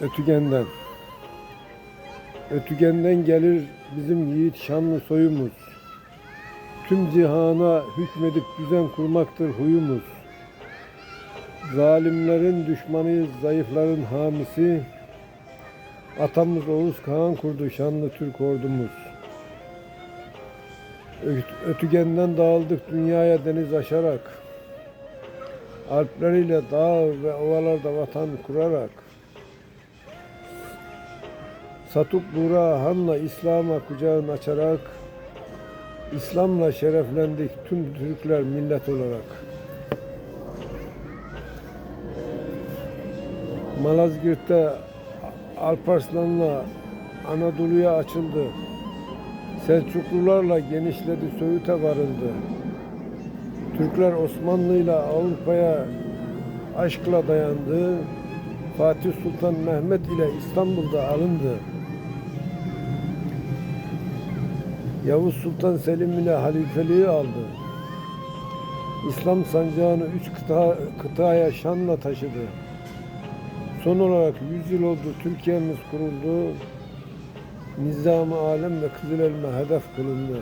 Ötügen'den. Ötügen'den gelir bizim yiğit şanlı soyumuz. Tüm cihana hükmedip düzen kurmaktır huyumuz. Zalimlerin düşmanıyız, zayıfların hamisi. Atamız Oğuz Kağan kurdu şanlı Türk ordumuz. Öt- Ötügen'den dağıldık dünyaya deniz aşarak. Alpleriyle dağ ve ovalarda vatan kurarak. Satuk Buğra Han'la İslam'a kucağını açarak İslam'la şereflendik tüm Türkler millet olarak. Malazgirt'te Alparslan'la Anadolu'ya açıldı. Selçuklularla genişledi, Söğüt'e varıldı. Türkler Osmanlı'yla Avrupa'ya aşkla dayandı. Fatih Sultan Mehmet ile İstanbul'da alındı. Yavuz Sultan Selim ile halifeliği aldı. İslam sancağını üç kıta, kıtaya şanla taşıdı. Son olarak 100 yıl oldu Türkiye'miz kuruldu. Nizam-ı alem ve Kızılelma hedef kılındı.